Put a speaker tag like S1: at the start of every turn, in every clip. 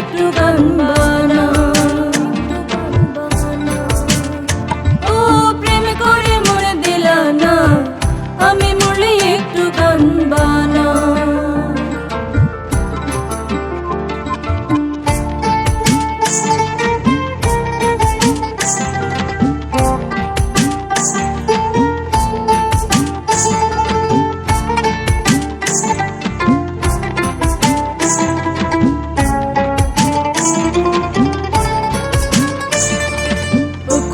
S1: Do. go.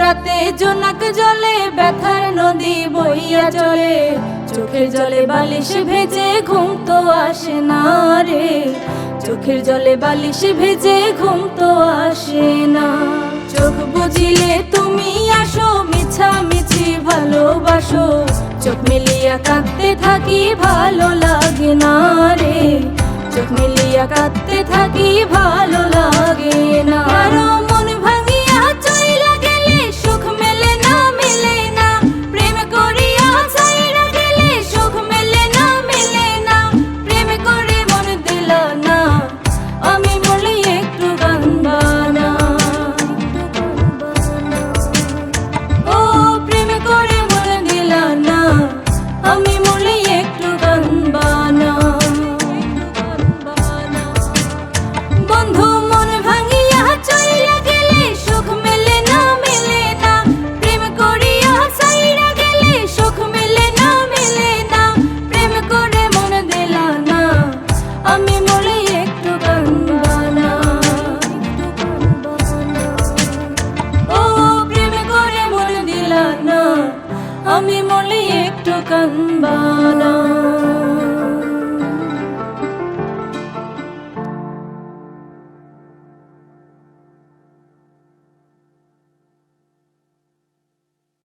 S1: রাতে জোনাক জলে, ব্যথার নদী বইয়া চলে। চোখের জলে বালিশ ভেজে ঘুম তো আসে না রে। চোখের জলে বালিশ ভেজে ঘুম তো আসে না। চোখ বুঝিলে তুমি আসো মিছা মিছি ভালোবাসো। চোখ মিলিয়া কাঁদতে থাকি ভালো লাগে না রে। চোখ মিলিয়া কাঁদতে থাকি ভালো লাগে না।